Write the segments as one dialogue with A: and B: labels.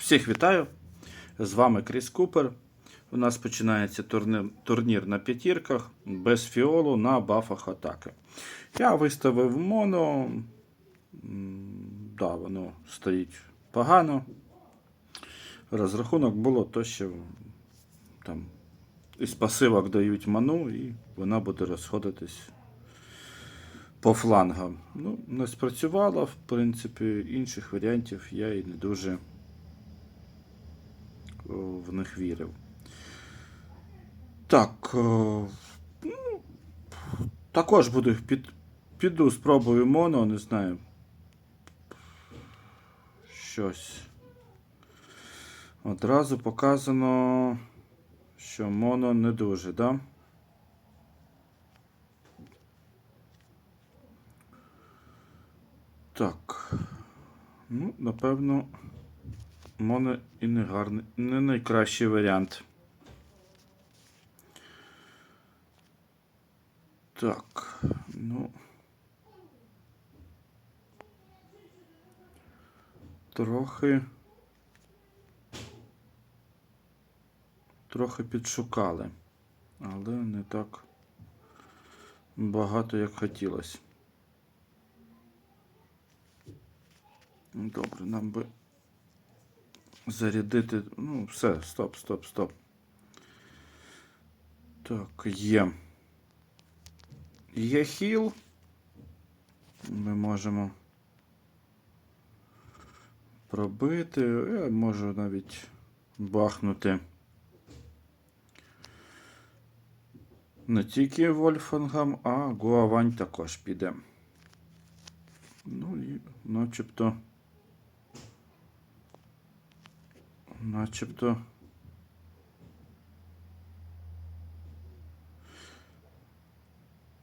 A: Всіх вітаю! З вами Кріс Купер. У нас починається турнір, на п'ятірках без фіолу на бафах атаки. Я виставив моно. Да, воно стоїть погано. Розрахунок було то, що там із пасивок дають ману, і вона буде розходитись по флангам. Ну, не спрацювало, в принципі, інших варіантів я і не дуже в них вірив. Так. Ну, також буду під, піду спробую моно, не знаю. Щось. Одразу показано, що моно не дуже, да? Так. Ну, напевно, моно і не гарний, не найкращий варіант. Так, ну. Трохи. Трохи підшукали, але не так багато, як хотілося. Добре, нам би зарядити. Ну, все, стоп, стоп, стоп. Так, є. Є хіл. Ми можемо пробити. Я можу навіть бахнути. Не тільки Вольфангам, а Гуавань також піде. Ну і начебто. Начебто.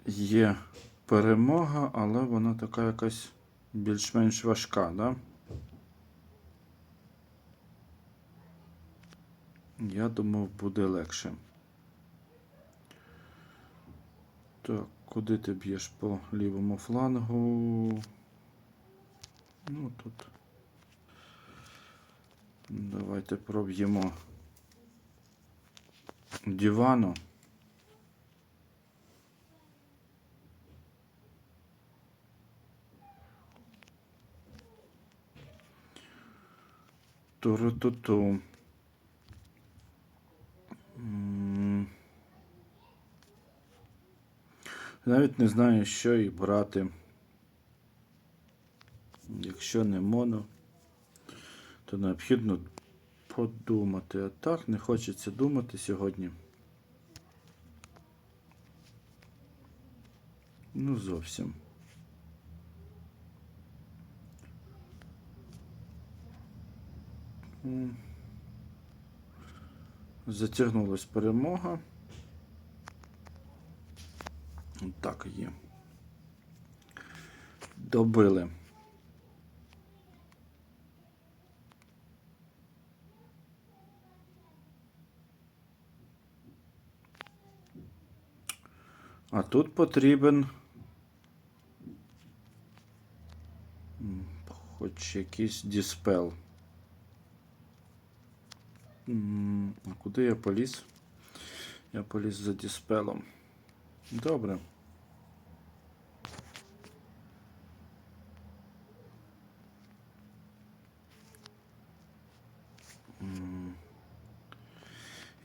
A: Є перемога, але вона така якась більш-менш важка, да? Я думав, буде легше. Так, куди ти б'єш по лівому флангу? Ну тут. Давайте проб'ємо дивану. Туру-ту-ту. Навіть не знаю, що і брати. Якщо не моно, то необхідно подумати. А так не хочеться думати сьогодні. Ну, зовсім. Затягнулась перемога. Так є. Добили. А тут потрібен хоч якийсь діспел. А куди я поліз? Я поліз за діспелом. Добре.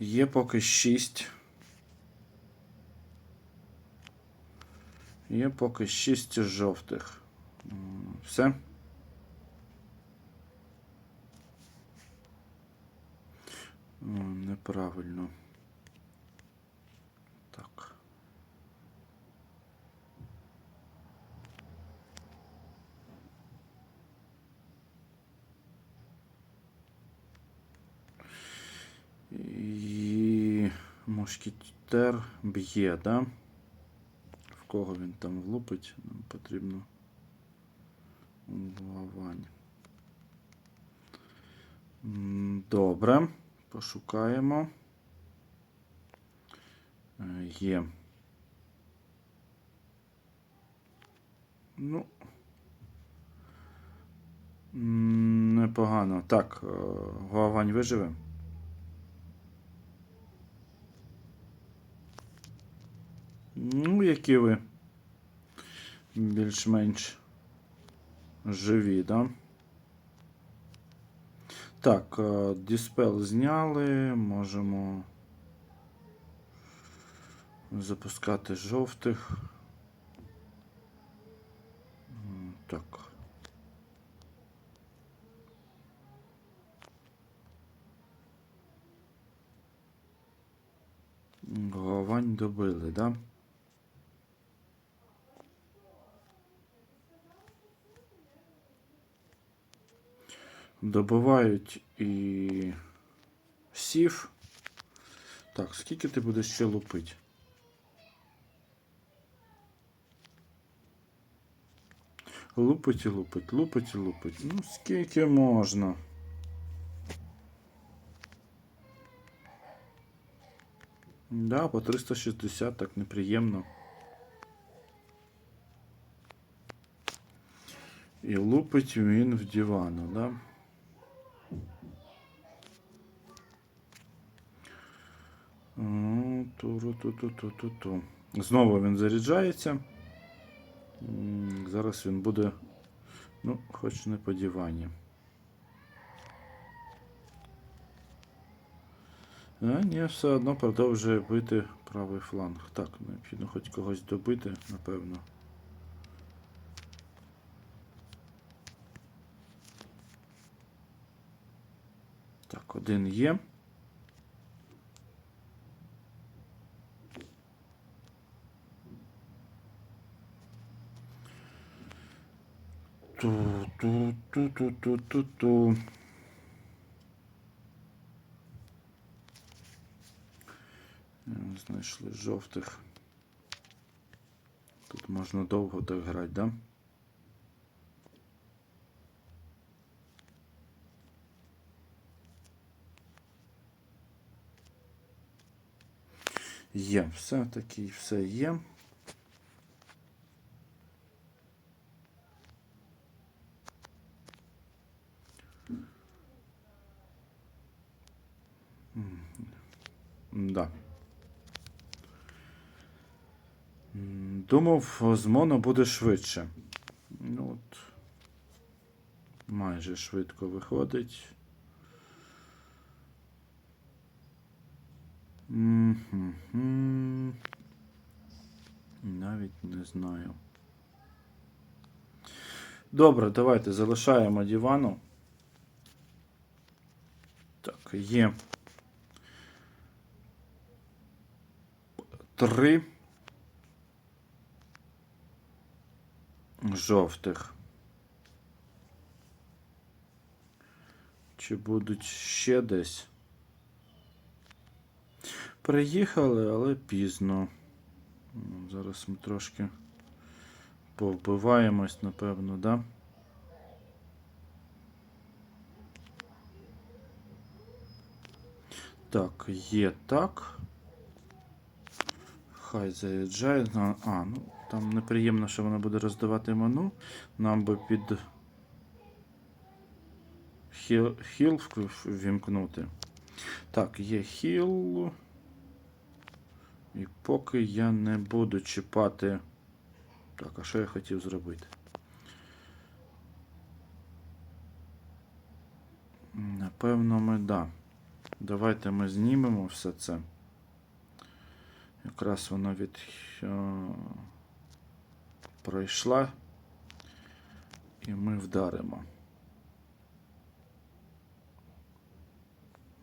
A: Є поки 6. Є поки 6 жовтих. Все. Неправильно. Так. І мушкетер б'є, да? Кого він там влупить, нам потрібно Лавань. Добре. Пошукаємо. Е, Є. Ну. непогано. Так, е, Гуавань виживе. Ну, які ви більш-менш живі, да? Так, е, диспел зняли, можемо запускати жовтих. Так. Головань добили, да? Добивають і сів. Так, скільки ти будеш ще лупити? Лупить і лупить, лупить і лупить. Ну, скільки можна? Да, по 360 так неприємно. І лупить він в дивану, да? Туру-ту-ту-ту-ту-ту. Знову він заряджається. Зараз він буде, ну, хоч не по дивані. А ні, все одно продовжує бити правий фланг. Так, необхідно хоч когось добити, напевно. Так, один є. Ту-ту-ту-ту-ту-ту-ту. Е, Знайшли жовтих. Тут можна довго так грати, да? Є, все таки все є. Да. Думав, з моно буде швидше. Ну от. Майже швидко виходить. Навіть не знаю. Добре, давайте залишаємо дивану. Так, є. Три жовтих. Чи будуть ще десь? Приїхали, але пізно. Ну, Зараз ми трошки повбиваємось, напевно, да? Так, є так. Хай заїжджає. На- А, ну там неприємно, що вона буде роздавати ману. Нам би під хіл, хіл ввімкнути. Так, є хіл. І поки я не буду чіпати. Так, а що я хотів зробити? Напевно, ми да. Давайте ми знімемо все це. Якраз вона від е, пройшла. І ми вдаримо.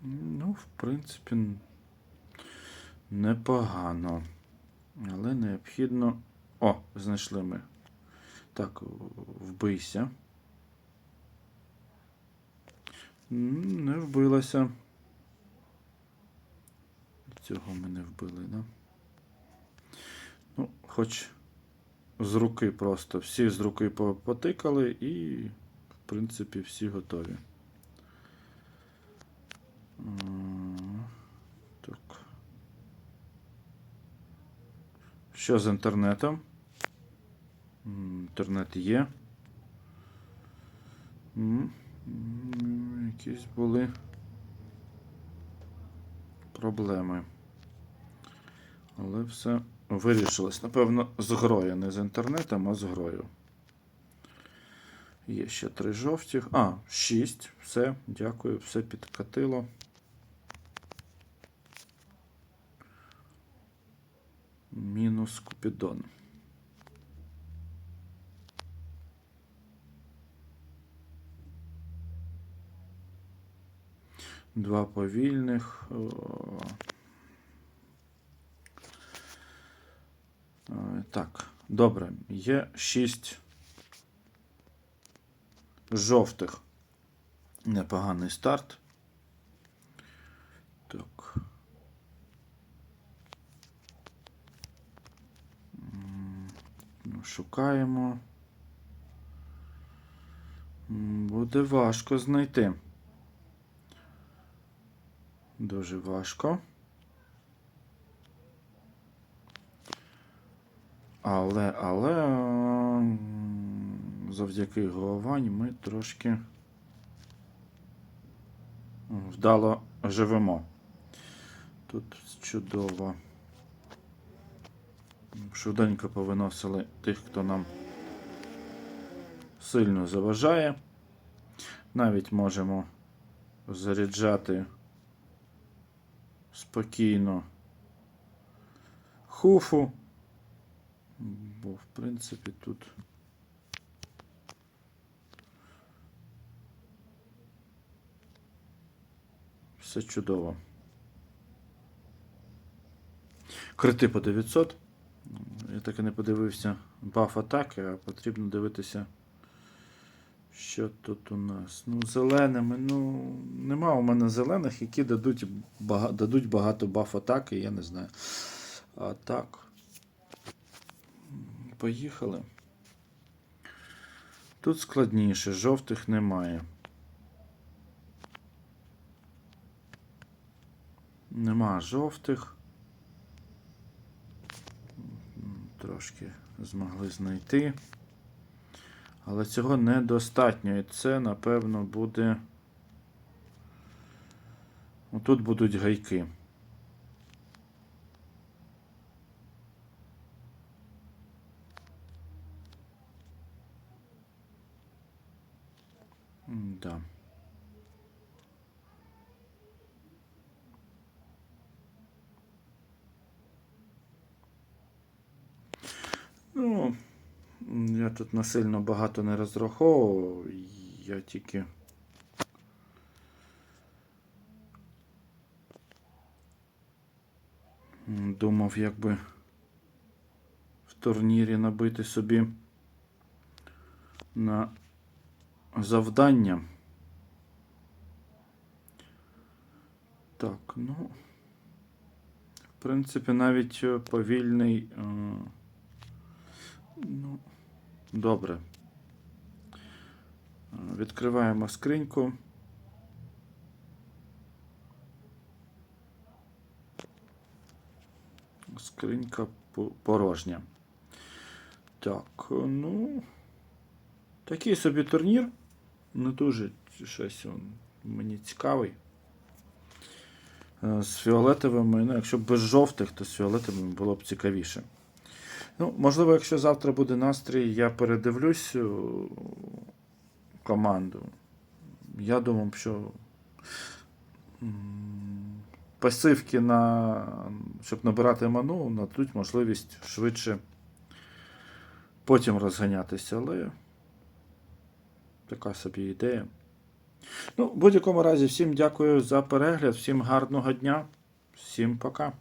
A: Ну, в принципі, непогано. Але необхідно. О, знайшли ми. Так, вбийся. Не вбилася. Цього ми не вбили, да? Ну, хоч з руки просто. Всі з руки по- потикали і, в принципі, всі готові. Так. Що з інтернетом? Інтернет є. Якісь були проблеми. Але все вирішилось. Напевно, з грою, не з інтернетом, а з грою. Є ще три жовтих. А, шість. Все, дякую, все підкатило. Мінус Купідон. Два повільних. О. Е, Так, добре. Є шість жовтих. Непоганий старт. Так. Ну, Шукаємо. Буде важко знайти. Дуже важко. Але, але завдяки головань ми трошки вдало живемо. Тут чудово. Швиденько повиносили тих, хто нам сильно заважає. Навіть можемо заряджати спокійно хуфу. Бо, в принципі, тут все чудово. Крити по 900. Я так і не подивився баф атаки, а потрібно дивитися, що тут у нас. Ну, зеленими, ну, нема у мене зелених, які дадуть, бага, дадуть багато баф атаки, я не знаю. А так. Поїхали. Тут складніше, жовтих немає. Нема жовтих. Трошки змогли знайти. Але цього недостатньо. І це, напевно, буде. Тут будуть гайки. Да. Ну, я тут насильно багато не розраховував, я тільки. Думав, як би в турнірі набити собі на завдання. Так, ну. В принципі, навіть е, повільний. е, Ну, добре. Е, Відкриваємо скриньку. Скринька порожня. Так, ну. Такий собі турнір. Не дуже щось он мені цікавий. Е, З фіолетовими, ну, якщо б без жовтих, то з фіолетовими було б цікавіше. Ну, можливо, якщо завтра буде настрій, я передивлюсь е, команду. Я думав, що пасивки на, щоб набирати ману, нададуть можливість швидше потім розганятися, але така собі ідея. Ну, в будь-якому разі, всім дякую за перегляд, всім гарного дня, всім пока.